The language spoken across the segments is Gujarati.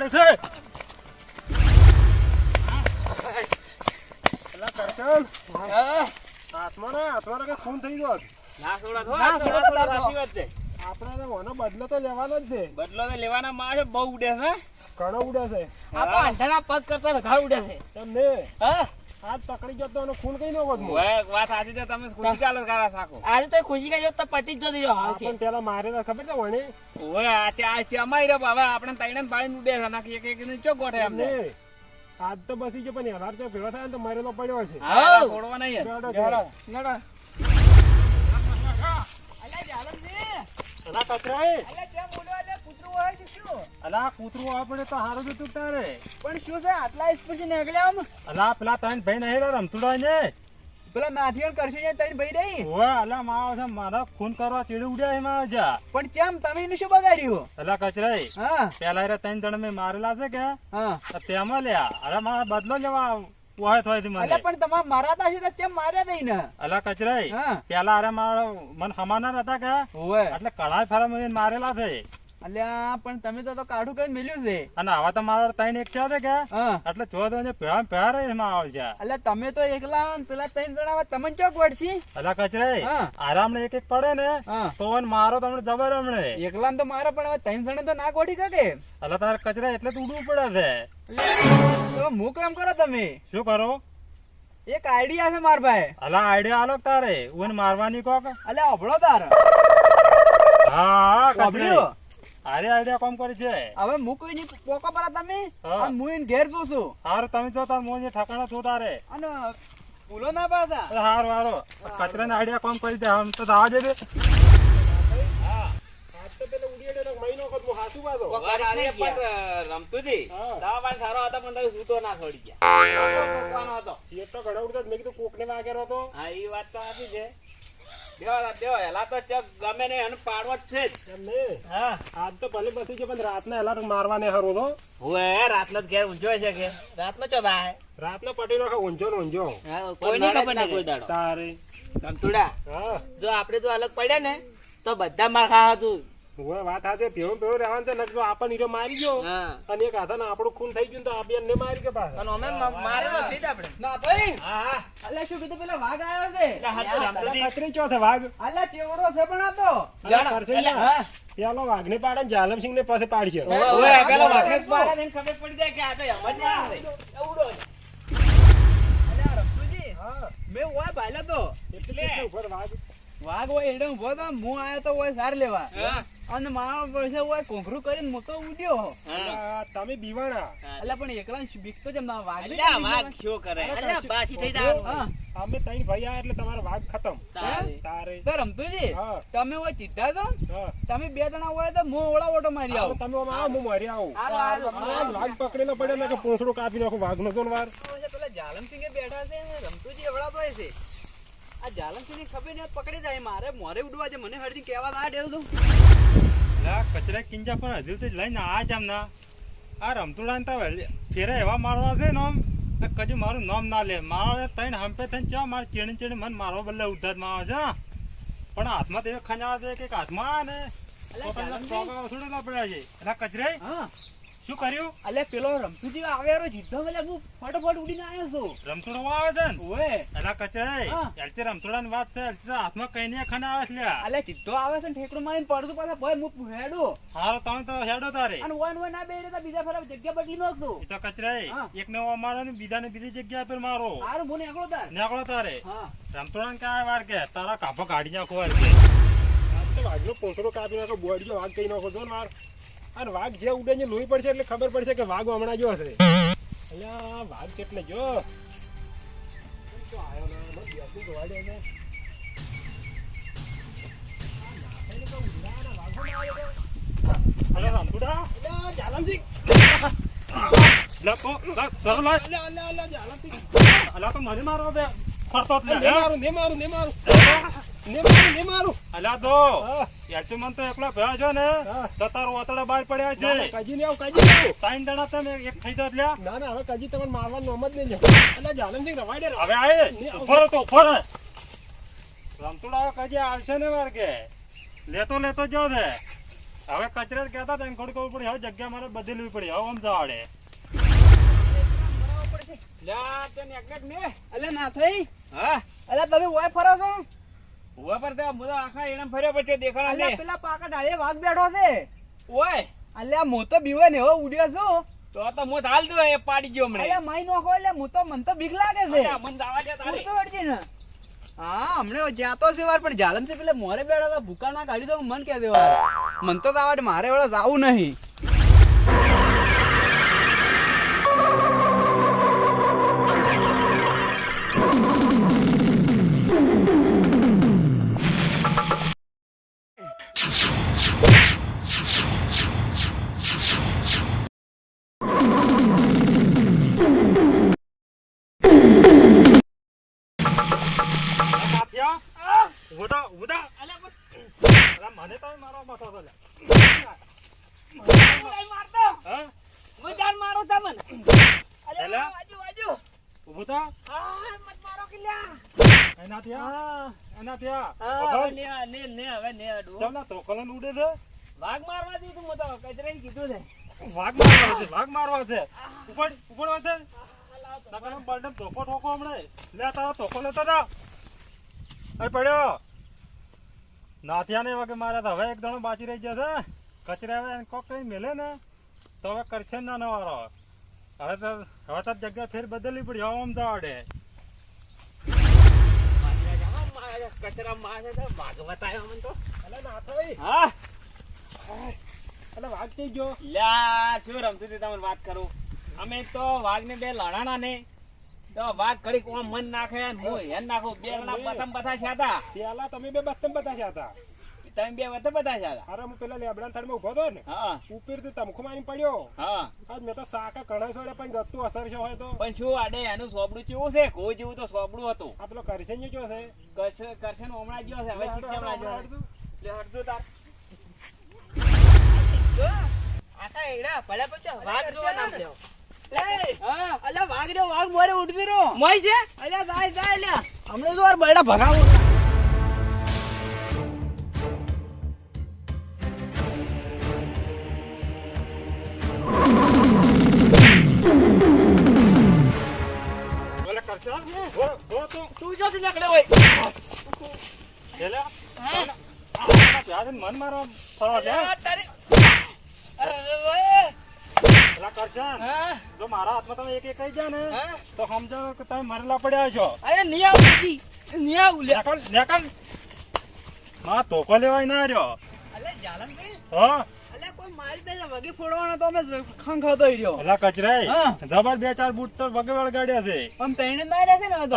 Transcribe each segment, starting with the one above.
પડે છે. પેલા કરશન હાથમાં ના હાથમાં થઈ ગયો. આપણે ઓનો બદલો તો લેવાનો જ છે. બદલો તો લેવાના મારે બહુ ઉડે છે. ઘણો ઉડે છે. આ તો અંધારા પગ કરતા વધારે ઉડે છે. તમને હા. હાથ પકડી ગયો તો એનો ખૂન કઈ નો વધમો? વાત સાચી છે તમે ખુશી કાલર કરા સાકો. આજે તો ખુશી કઈ તો પટી જ જતી હા પણ પેલા મારે મારેલા ખબર છે વણે? ઓય આ તે આ ચમાઈ રે હવે આપણે તૈણે પાણી ઉડે છે. નાખી એક એક ને ચો ગોઠે અમને આજ તો બસી જો પણ હેરાર તો ભેળો થાય ને તો મરેલો પડ્યો છે હા છોડવા નહીં બેડો યાર. જાલમ ને અલા કચરાએ. અલે કેમ બોલો કૂતરું હોય છે શું? અલા કૂતરું આપણે તો હારું જ તારે. પણ શું છે આટલા સ્પીડ નીકળ્યા આમ? અલા પેલા તને ભાઈ નહીં રમતુડા ને પેલા નાથિયન કરશે ને તને ભાઈ રહી ઓય અલા માવો છે મારા ખૂન કરવા ચીડી ઉડ્યા છે માવો જા પણ કેમ તમે એને શું બગાડ્યું? અલા કચરાએ હા. પેલા રે ત્રણ જણ મેં મારેલા છે કે? હા. તેમાં લ્યા. અરે મારા બદલો લેવા વાય થોયથી અલે મને પણ તમારે મારાતા છે કેમ માર્યા દઈ ને? અલા કચરાઈ. પેલા અરે મારા મન હમાના હતા કે? ઓય એટલે કળાય ફરા મને મારેલા છે. અલ્યા પણ તમે તો કાઢું કઈ મેલ્યું છે. અને આવા તો મારા ત્રણ એક છે કે? એટલે ચોદ ને એમાં આવે છે. અલે તમે તો એકલા પેલા ત્રણ જણા તમને ચોક વળશી અલા કચરાઈ આરામ ને એક એક પડે ને તો મારો તમને જબર હમણે. એકલા તો મારા પણ હવે ત્રણ જણા તો ના ગોઠી શકે અલા તારે કચરા એટલે તો ઉડવું પડે છે. તો હું કામ કરો તમે? શું કરો? એક આઈડિયા છે માર ભાઈ. અલા આઈડિયા આલો તારે? ઉન મારવાની કોક? અલ્યા અભળો તાર. હા સાંભળ્યો? કચરાઈ અરે આઈડિયા કોમ કરી છે. હવે હું ની પોકો પર તમે. અને હું ઘેર જો છું. હાર તમે તો તાર મોજે ઠકાણા છો તારે. અને ભૂલો ના પાછા અરે હાર વારો કચરા ના આઈડિયા કોમ કરી દે આમ તો દાવા દે દે કોક આને પણ રમતું હતી હા. દવા સારો હતો પણ તમે સૂતો ના છોડી ગયા. કોકવાનો હતો? હા એ વાત તો સાચી છે. રા, બેહો. એલા તો ચક ગમે ને એને પાડવો જ છે જ. હા. રાતના એલા મારવાને હારું તો ઓય રાતનો જ ઘેર ઊંઝો છે કે. રાતનો ચોદા હે રાતનો પટી નો ઊંઝો ને ઊંઝો. કોઈ નહીં ખબર ના કોઈ દાડો તારે. રમતુડા હા. જો આપણે જો અલગ પડ્યા ને તો બધા માર ખા હતું હવે વાત હાથે ભેવું ભેવું રહેવાનું છે નકર આપણને હીરો મારી ગયો અને એક હાથે આપણું ખૂન થઈ ગયું તો આ બેન ને મારી કે પાછા અને અમે મારે નથી જ આપણે ના ભાઈ હા અલ્યા શું કીધું પેલા વાઘ આવ્યો છે એટલે હાથ તો રમતો હતી. અલા કચરી ચો છે વાઘ અલ્યા ચેવડો છે પણ આ તો હા. પેલો વાઘ ને પાડે ને જાલમસિંહ ને પાસે પાડશે ઓય, પેલો વાઘ તો. પાડે ને ખબર પડી જાય કે આ તો એમ જ આવે. એવડો જ. રમતુજી હા મેં ઓય ભાઈલા તો એટલે ઉપર વાઘ વાઘ હોય એડે ઊભો તો હું આયો તો ઓય સાર લેવા હા. અને મારા પાસે ઓય કોંઘરું કરીને મકો ઉડ્યો. તમે બીવાણા. એટલે પણ એકલા બીક તો જેમ ના વાઘ એટલે વાગ શું કરે. એટલે પાછી થઈ જાય અમે ત્રણ ભાઈ આયા એટલે તમારો વાઘ ખતમ. તારે. તારે. તો રમતુજી તમે ઓય સીધા તો તમે બે જણા હોય તો મો ઓળા ઓટો મારી આવો. તમે આવો, હું મરી આવું. આ વાઘ પકડેલો પડે ને કે પોસડો કાપી નાખો વાઘ નો વાર. પેલા જાલમસિંહ બેઠા છે રમતુજી એવડા તો છે. આ જાલમસિંહ ખબર ને પકડી જાય. મારે મોરે ઉડવા છે. મને હરજી કહેવા ના દેવ દઉં લા કચરા કિંજા પણ હજુ તો લઈને આ જામ ના આ રમતુડા ને તો ફેરે એવા મારવા છે ને આમ કજુ મારું નામ ના લે. મારો તૈણ હંપે તૈણ ચા મારે ચીણી ચીણી મન મારવા બદલે ઉધારમાં આવે છે પણ હાથમાં તો ખંજાવા છે કે હાથમાં ને? પડ્યા છે. એલા કચરે હા. શું કર્યું? અલે પેલો રમતુજી રો જીધો એટલે હું ફટાફટ ઉડીને આવ્યો છું. રમતુડો આવે છે ને? ઓએ અલા કચરે હા. એલચે રમતુડા ની વાત છે એલચે હાથમાં કઈ નહીં ખના આવે છે અલે જીધો આવે છે ને ઠેકડું મારીને પડતું પાછા ભાઈ હું હેડો. હારો તમે તો હેડો તારે. અને વન વન ના બે રે બીજા ફેરા જગ્યા બદલી નાખશું એ તો કચરે એક ને મારો ને બીજા ને બીજી જગ્યા પર મારો. હારું મને એકલો તાર. એકલો તારે. રમતુડા ને ક્યાં વાર કે તારા કાપો કાઢી નાખો વાર કે. પોસડો કાપી નાખો બોડીનો વાગ કઈ નાખો જો વાર અને વાઘ જે ઉડે ને લોહી પડશે એટલે ખબર પડશે કે વાઘ હમણાં જો હશે. અલ્યા વાઘ કેટલે જો. મારું ને, મારું ને મારું ને મારું. ને મારું અલા તો. યાચુ મન તો એકલા ભયો છો ને? તો તારો ઓતડા બહાર પડ્યા છે. કાજી ને આવ કાજી ને ત્રણ જણા તમે એક થઈ જાત લ્યા. ના ના હવે કાજી તમને મારવા નામ જ નહીં લે અલ્યા જાનમસિંહ રવાઈ દે હવે આય. ઊભો તો ઊભો રહે. રમતુડા હવે આવશે ને વાર કે લેતો લેતો જો દે હવે કચરે કહેતા હતા ખોડ કરવું પડી. હવે જગ્યા મારે બદલવી પડી. હવે આમ જાડે લ્યા, લા તે નેકનેક ને અલ્યા ના થઈ. હા. અલે તમે ઓય ફરો છો? ઊભા પર તો મુદા આખા એણે ફર્યો પછી દેખાડા લે. પેલા પાકા ડાળે વાઘ બેઠો છે. ઓય. અલ્યા હું તો બીવે ને એવો ઉડ્યો છું. તો તો મો હાલ દો એ પાડી ગયો હમણે અલ્યા માઈ નો એટલે હું તો મન તો બીક લાગે છે. અલ્યા, મન દાવા દે તારે. તો વળજે ને. હા હમણે જાતો છે વાર પણ જાલમ છે પેલે મોરે બેઠા હતા ભૂકા ના કાઢી દો મન કે દેવા મન તો દાવા મારે વેળા જાવું નહીં. ઊભો થા ઊભો થા. અલ્યા, મને તો મારો માથો છે લે. મારતો હા હું? મારો તમને અલ્યા? વાજુ વાજુ ઊભો થા. હા મત મારો કિલ્યા એના થયા? એના થયા? હા ને ને ને હવે ને અડું. ચાલ તો કલન ઉડે છે? વાઘ મારવા દીધું તું તો કચરાઈ કીધું છે. વાઘ મારવા છે વાઘ મારવા છે. ઉપર ઉપર છે. નકર બળડમ ધોકો ઠોકો હમણે. લે તારો ધોકો લેતો તા અહીં પડ્યો. નાથિયા ને વગે માર્યા તો. હવે એક દણો બાચી રહી જશે કચરા હવે એને કોક કઈ મેલે ને તો હવે કરશે ના નવારો હવે તો હવે તો જગ્યા ફેર બદલવી પડી. હવે જવાડે કચરા મારે તો વાઘ બતાવ્યો મને તો અલે હા? અલે વાઘ થઈ ગયો. લ્યા શું રમતું હતી? તમને વાત કરું. અમે તો વાઘને બે લડાણા ને તો કરી કોણ મન નાખે ને હું હેન નાખું. બે જણા પતંગ બતાસ્યા હતા પેલા તમે બે બસ્તમ બતાસ્યા હતા તમે બે વખતે બતાસ્યા હતા અરે હું પેલા લેબડા થાળમાં ઊભો હતો ને હા. ઉપરથી તમખો મારી પડ્યો. હા. આજ મેં તો સાકા કણાઈ સોડે પણ ગતું અસર છે હોય તો? પણ શું આડે એનું સોબડું કેવું છે? કોઈ જેવું તો સોબડું હતું. આ પેલો કરશે ને જો છે? કરશે કરશે ને હમણાં ગયો છે. હવે ચીટ હમણાં ગયો લે હટજો તાર. આખા એડા પડ્યા પછી વાત જોવા નામ લેવો અલ્યા વાઘ રે વાઘ મોરે રો મોય છે અલ્યા ભાઈ જાય અલ્યા હમણે તો બરડા ભગાવો મન મારો ફરવા. પેલા કરશે જો મારા હાથમાં તમે એક એક કહી જાય ને તો સમજો કે તમે મરેલા પડ્યા છો. અરે નેકલ નેકલમાં તોકો લેવાય ના રહ્યો. જાલમ હા. કોઈ મારી દે વગી ફોડવાનો તો અમે ખંખ હતો રહ્યો. પેલા કચરાય હા. જબર બે ચાર બૂટ તો વગે વળગાડ્યા છે. પણ તઈને માર્યા છે ને તો?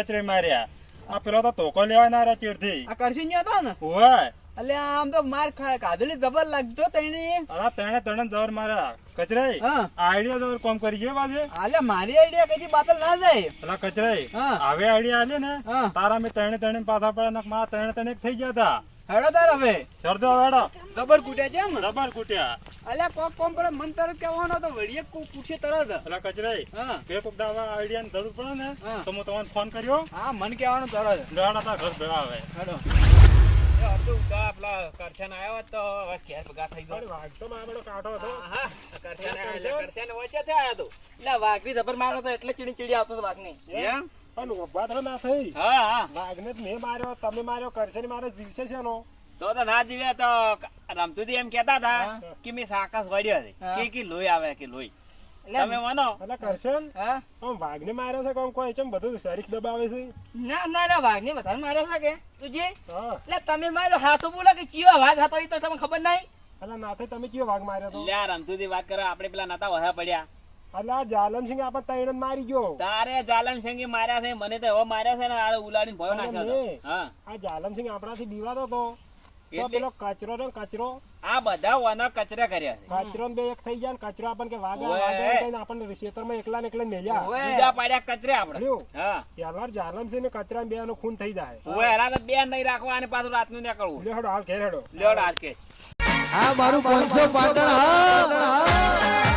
કચરે માર્યા. આ પેલો તો તોકો લેવાય ના રહ્યા ચીડથી. આ કરશી હતો ને? ઓય અલ્યા આમ તો માર કાધલી જબર લાગતો તઈને અરે ત્રણે તણે જબર મારા કચરાઈ હા. આઈડિયા જબર કોમ કરી ગયો બાજે? અલે મારી આઈડિયા કઈ બાતલ ના જાય. અલા કચરાઈ હા. હવે આઈડિયા આલે ને તારા મેં ત્રણે તણે પાછા પડ્યા નક મારા ત્રણે ત્રણે થઈ ગયા હતા. હેડો તાર હવે. સરદો હેડો. જબર કૂટ્યા છે એમ? જબર કૂટ્યા. અલ્યા કોક કોમ પડે મન તરત કહેવાનો તો વળીએ કોક પૂછે તરત. અલા કચરાઈ હા. બે કોક દાવા આઈડિયા ની જરૂર પડે ને તો હું તમને ફોન કર્યો. હા મન કેવાનો તરત. ગાડા તા ઘર ભેગા આવે. હેડો. એ તો આપલા કરશન આવ્યો તો હવે ઘેર ભેગા થઈ ગયો વાઘ તો કાઢો હતો હા કરશન આવ્યો એટલે કરશન વચ્ચેથી આવ્યો તો એટલે વાઘની જબર મારો તો એટલે ચીડી ચીડી આવતો હતો વાઘની એમ પણ ઊભા ના થઈ હા હા વાઘને મેં માર્યો તમે માર્યો કરશે ને મારે જીવશે છે નો તો તો ના જીવ્યા તો રમતુજી એમ કેતા હતા કે મેં સાકસ વળ્યો કે કે લોહી આવે કે લોહી? તમે માનો? એટલે કરશે હા? આમ વાઘને માર્યો છે કોમ કોઈ ચમ બધું શરીર દબાવે છે? ના ના ના વાઘની વધારે માર્યો છે કે? તુજી? એટલે તમે માર્યો હાથો બોલો કે ચિયો વાઘ હતો એ તો તમને ખબર નહીં? એટલે નાથે તમે કયો વાઘ માર્યો તો? લ્યા રમતુજી વાત કરો આપણે પેલા નાતા વહા પડ્યા. એટલે જાલમસિંહ આપણે તૈણ મારી ગયો. તારે જાલમ સંગી માર્યા છે મને તો એવો માર્યા છે ને આ ઉલાડીને ભયો નાખ્યો હતો. હા. આ જાલમસિંહ આપણાથી બીવાતો તો તો પેલો કચરો ને કચરો. આ બધા વાના કચરા કર્યા છે. કચરો બે એક થઈ જાય ને કચરો આપણને કે વાગે વાગે આપણને ખેતરમાં એકલા ને એકલા મેલ્યા બીજા પાડ્યા કચરે આપણે? હા. ને કચરા બે નો ખૂન થઈ જાય. બે નહીં રાખવા અને પાછું રાતનું નીકળવું. લે હેડો હાલ કે. આ મારું પાંચસો પાટણ હા